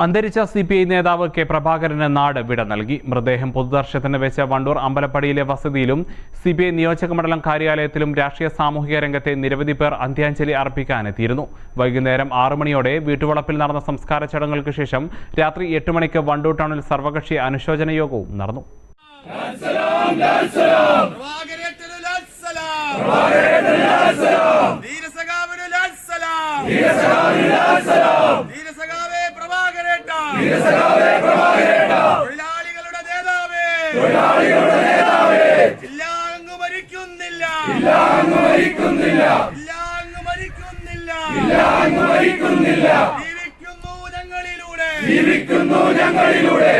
അന്തരിച്ച C P I നേതാവ് K പ്രഭാകരന് നാട് വിട നൽകി മൃതദേഹം പൊതുദർശനത്തിന് വെച്ച വണ്ടൂർ അമ്പലപ്പടിയിലെ വസതിയിലും സി പി ഐ നിയോജക മണ്ഡലം കാര്യാലയത്തിലും രാഷ്ട്രീയ സാമൂഹിക രംഗത്തെ നിരവധി പേർ അന്ത്യാഞ്ജലി അർപ്പിക്കാനെത്തിയിരുന്നു വൈകുന്നേരം ആറു മണിയോടെ വീട്ടുവളപ്പിൽ നടന്ന സംസ്കാര ചടങ്ങുകൾക്ക് ശേഷം രാത്രി എട്ട് മണിക്ക് വണ്ടൂർ ടൗണിൽ സർവകക്ഷി അനുശോചന യോഗവും നടന്നു പ്രഭാകരേട്ട. തൊഴിലാളികളുടെ നേതാവേ. ഇല്ല അങ്ങ് മരിക്കുന്നില്ല. ഇല്ല അങ്ങ് മരിക്കുന്നില്ല. ജീവിക്കുന്നു ഞങ്ങളിലൂടെ ജീവിക്കുന്നു ഞങ്ങളിലൂടെ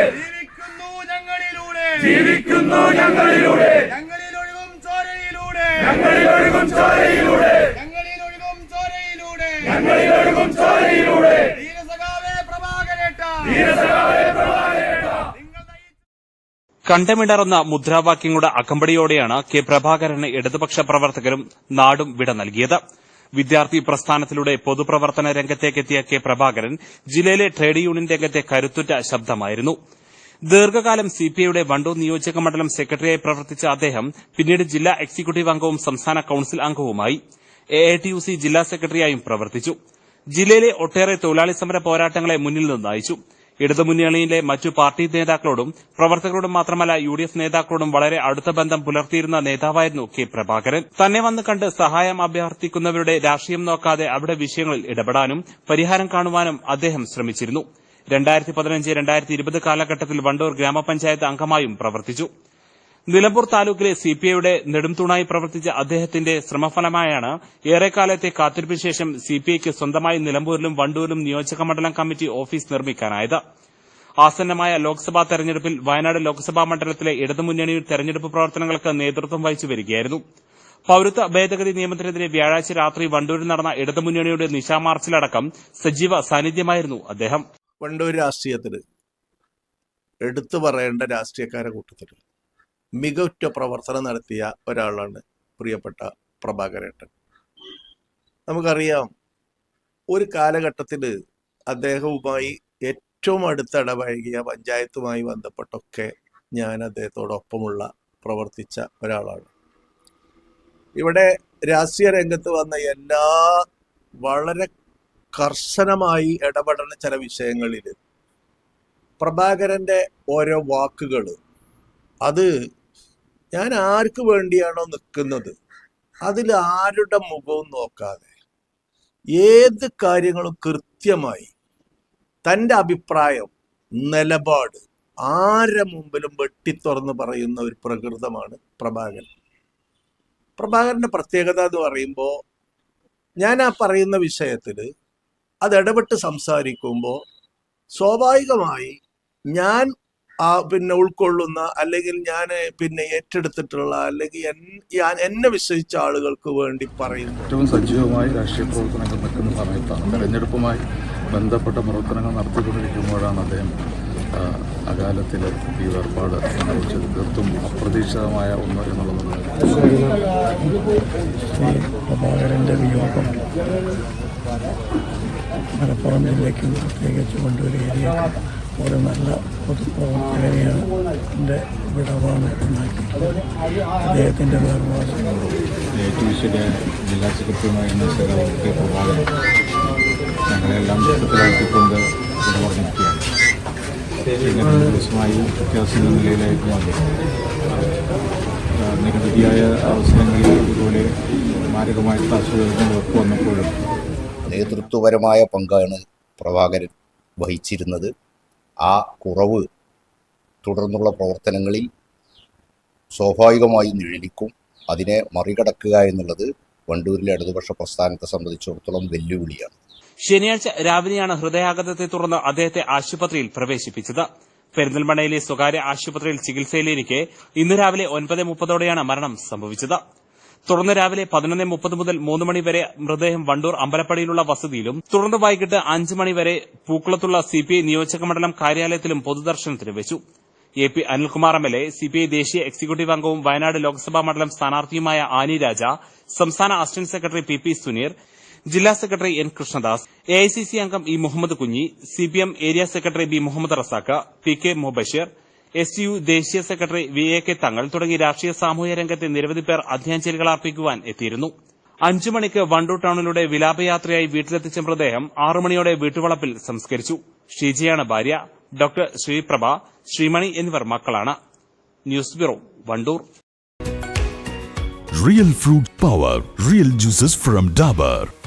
ജീവിക്കുന്നു ഞങ്ങളിലൂടെ ഞങ്ങളിലൊഴുകും ചോരയിലൂടെ. ഞങ്ങളിലൊഴുകും ചോരയിലൂടെ. കണ്ടമിടറുന്ന മുദ്രാവാക്യങ്ങളുടെ അകമ്പടിയോടെയാണ് കെ പ്രഭാകരന് ഇടതുപക്ഷ പ്രവർത്തകരും നാടും വിട നൽകിയത്. വിദ്യാർത്ഥി പ്രസ്ഥാനത്തിലൂടെ പൊതുപ്രവർത്തന രംഗത്തേക്കെത്തിയ കെ പ്രഭാകരൻ ജില്ലയിലെ ട്രേഡ് യൂണിയൻ രംഗത്തെ കരുത്തുറ്റ ശബ്ദമായിരുന്നു. ദീർഘകാലം സിപിഐയുടെ വണ്ടൂർ നിയോജക മണ്ഡലം സെക്രട്ടറിയായി പ്രവർത്തിച്ച അദ്ദേഹം പിന്നീട് ജില്ലാ എക്സിക്യൂട്ടീവ് അംഗവും സംസ്ഥാന കൌൺസിൽ അംഗവുമായി എഐടിയുസി ജില്ലാ സെക്രട്ടറിയായും പ്രവർത്തിച്ചു. ജില്ലയിലെ ഒട്ടേറെ തൊഴിലാളി സമര പോരാട്ടങ്ങളെ മുന്നിൽ നിന്ന് നയിച്ചു. ഇടതുമുന്നണിയിലെ മറ്റു പാർട്ടി നേതാക്കളോടും പ്രവർത്തകരോടും മാത്രമല്ല യു ഡി എഫ് നേതാക്കളോടും വളരെ അടുത്ത ബന്ധം പുലർത്തിയിരുന്ന നേതാവായിരുന്നു കെ പ്രഭാകരൻ. തന്നെ വന്ന് കണ്ട് സഹായം അഭ്യർത്ഥിക്കുന്നവരുടെ രാഷ്ട്രീയം നോക്കാതെ അവിടെ വിഷയങ്ങളിൽ ഇടപെടാനും പരിഹാരം കാണുവാനും അദ്ദേഹം ശ്രമിച്ചിരുന്നു. രണ്ടായിരത്തി പതിനഞ്ച് രണ്ടായിരത്തി ഇരുപത് കാലഘട്ടത്തിൽ വണ്ടൂർ ഗ്രാമപഞ്ചായത്ത് അംഗമായും പ്രവർത്തിച്ചു. നിലമ്പൂർ താലൂക്കിലെ സിപിഐയുടെ നെടുംതൂണായി പ്രവർത്തിച്ച അദ്ദേഹത്തിന്റെ ശ്രമഫലമായാണ് ഏറെക്കാലത്തെ കാത്തിരിപ്പിന് ശേഷം സിപിഐക്ക് സ്വന്തമായി നിലമ്പൂരിലും വണ്ടൂരിലും നിയോജക മണ്ഡലം കമ്മിറ്റി ഓഫീസ് നിർമ്മിക്കാനായത്. ആസന്നമായ ലോക്സഭാ തെരഞ്ഞെടുപ്പിൽ വയനാട് ലോക്സഭാ മണ്ഡലത്തിലെ ഇടതുമുന്നണി തെരഞ്ഞെടുപ്പ് പ്രവർത്തനങ്ങൾക്ക് നേതൃത്വം വഹിച്ചു വരികയായിരുന്നു. പൌരത്വ ഭേദഗതി നിയമത്തിനെതിരെ വ്യാഴാഴ്ച രാത്രി വണ്ടൂരിൽ നടന്ന ഇടതുമുന്നണിയുടെ നിശാമാർച്ചിലടക്കം സജീവ സാന്നിധ്യമായിരുന്നു അദ്ദേഹം. വണ്ടൂർ രാഷ്ട്രീയത്തിൽ എടുത്തു പറയേണ്ട രാഷ്ട്രീയക്കാരെ കൂട്ടത്തിൽ മികവുറ്റ പ്രവർത്തനം നടത്തിയ ഒരാളാണ് പ്രിയപ്പെട്ട പ്രഭാകരേട്ടൻ. നമുക്കറിയാം ഒരു കാലഘട്ടത്തിൽ അദ്ദേഹവുമായി ഏറ്റവും അടുത്ത് ഇടപഴകിയ പഞ്ചായത്തുമായി ബന്ധപ്പെട്ടൊക്കെ ഞാൻ അദ്ദേഹത്തോടൊപ്പമുള്ള പ്രവർത്തിച്ച ഒരാളാണ്. ഇവിടെ രാഷ്ട്രീയ രംഗത്ത് വന്ന എല്ലാ വളരെ കർശനമായി ഇടപെടുന്ന ചില വിഷയങ്ങളിൽ പ്രഭാകരന്റെ ഓരോ വാക്കുകൾ അത് ഞാൻ ആർക്ക് വേണ്ടിയാണോ നിൽക്കുന്നത് അതിൽ ആരുടെ മുഖവും നോക്കാതെ. ഏത് കാര്യങ്ങളും കൃത്യമായി തന്റെ അഭിപ്രായം നിലപാട് ആരെ മുമ്പിലും വെട്ടിത്തുറന്ന് പറയുന്ന ഒരു പ്രകൃതമാണ് പ്രഭാകരൻ. പ്രഭാകരന്റെ പ്രത്യേകത എന്ന് പറയുമ്പോൾ ഞാൻ ആ പറയുന്ന വിഷയത്തിൽ അത് ഇടപെട്ട് സംസാരിക്കുമ്പോൾ സ്വാഭാവികമായി ഞാൻ ആ പിന്നെ ഉൾക്കൊള്ളുന്ന അല്ലെങ്കിൽ ഞാൻ പിന്നെ ഏറ്റെടുത്തിട്ടുള്ള അല്ലെങ്കിൽ ഞാൻ എന്നെ വിശ്വസിച്ച ആളുകൾക്ക് വേണ്ടി പറയുന്നു ഏറ്റവും സജീവമായി രാഷ്ട്രീയ പ്രവർത്തനങ്ങൾ നിൽക്കുന്ന സമയത്താണ് തെരഞ്ഞെടുപ്പുമായി ബന്ധപ്പെട്ട പ്രവർത്തനങ്ങൾ നടത്തിക്കൊണ്ടിരിക്കുമ്പോഴാണ് അദ്ദേഹം അകാലത്തിൽ ഈ വേർപാട് സംഭവിച്ചത്. തീർത്തും അപ്രതീക്ഷിതമായ ഒന്ന് എന്നുള്ളത് പ്രഭാകരന്റെ വിയോഗം മലപ്പുറം ജില്ലയ്ക്കും പ്രത്യേകിച്ച് ഏരിയയ്ക്കും ഒരു നല്ല പൊതുപ്രവർത്തകനെയാണ് എന്റെ വിടവാണ് ഉണ്ടാക്കി അദ്ദേഹത്തിന്റെ വേർപാട്. ജില്ലാ സെക്രട്ടറിയുമായിരുന്ന സഖാവ് കെ പ്രഭാകരൻ ഞങ്ങളെല്ലാം ദുഃഖത്തിലാക്കിക്കൊണ്ട് ഇവിടെ പറഞ്ഞിരിക്കുകയാണ്. പിന്നെ ദിവസമായി വ്യത്യാസം നിലയിലായിരുന്നു അദ്ദേഹം നിരവധിയായ അവസരങ്ങളിൽ ഇതുപോലെ മാരകമായിട്ടുള്ള അസുഖങ്ങളൊക്കെ വന്നപ്പോഴും നേതൃത്വപരമായ പങ്കാണ് പ്രഭാകരൻ വഹിച്ചിരുന്നത്. ആ കുറവ് തുടർന്നുള്ള പ്രവർത്തനങ്ങളിൽ സ്വാഭാവികമായി നിഴലിക്കും. അതിനെ മറികടക്കുക എന്നുള്ളത് വണ്ടൂരിലെ ഇടതുപക്ഷ പ്രസ്ഥാനത്തെ സംബന്ധിച്ചിടത്തോളം വെല്ലുവിളിയാണ്. ശനിയാഴ്ച രാവിലെയാണ് ഹൃദയാഘാതത്തെ തുടർന്ന് അദ്ദേഹത്തെ ആശുപത്രിയിൽ പ്രവേശിപ്പിച്ചത്. പെരിന്തൽമണ്ണയിലെ സ്വകാര്യ ആശുപത്രിയിൽ ചികിത്സയിലിരിക്കെ ഇന്ന് രാവിലെ ഒൻപത് മുപ്പതോടെയാണ് മരണം സംഭവിച്ചത്. തുടർന്ന് രാവിലെ പതിനൊന്ന് മുപ്പത് മുതൽ മൂന്ന് മണി വരെ മൃതദേഹം വണ്ടൂർ അമ്പലപ്പടിയിലുള്ള വസതിയിലും തുടർന്ന് വൈകിട്ട് അഞ്ച് മണി വരെ പൂക്കുളത്തുള്ള സിപിഐ നിയോജക മണ്ഡലം കാര്യാലയത്തിലും പൊതുദർശനത്തിന് വെച്ചു. A P Anilkumar M L A CPI ദേശീയ എക്സിക്യൂട്ടീവ് അംഗവും വയനാട് ലോക്സഭാ മണ്ഡലം സ്ഥാനാർത്ഥിയുമായ ആനി രാജ സംസ്ഥാന assistant secretary P P Suneer ജില്ലാ secretary N Krishnadas A I C C അംഗം E Muhammad Kunhi CPM area secretary B Muhammad Razak P K Mubasheer S U ദേശീയ secretary V A K Thangal തുടങ്ങി രാഷ്ട്രീയ സാമൂഹ്യ രംഗത്തെ നിരവധി പേർ അന്ത്യാഞ്ജലികൾ അർപ്പിക്കുവാൻ എത്തിയിരുന്നു. അഞ്ചു മണിക്ക് വണ്ടൂർ ടൌണിലൂടെ വിലാപയാത്രയായി വീട്ടിലെത്തിച്ച മൃതദേഹം ആറുമണിയോടെ വീട്ടുവളപ്പിൽ സംസ്കരിച്ചു. ഷീജയാണ് ഭാര്യ ഡോക്ടർ ശ്രീപ്രഭ ശ്രീമണി എന്നിവർ മക്കളാണ്. News bureau Wandoor. Real fruit power real juices from Dabur.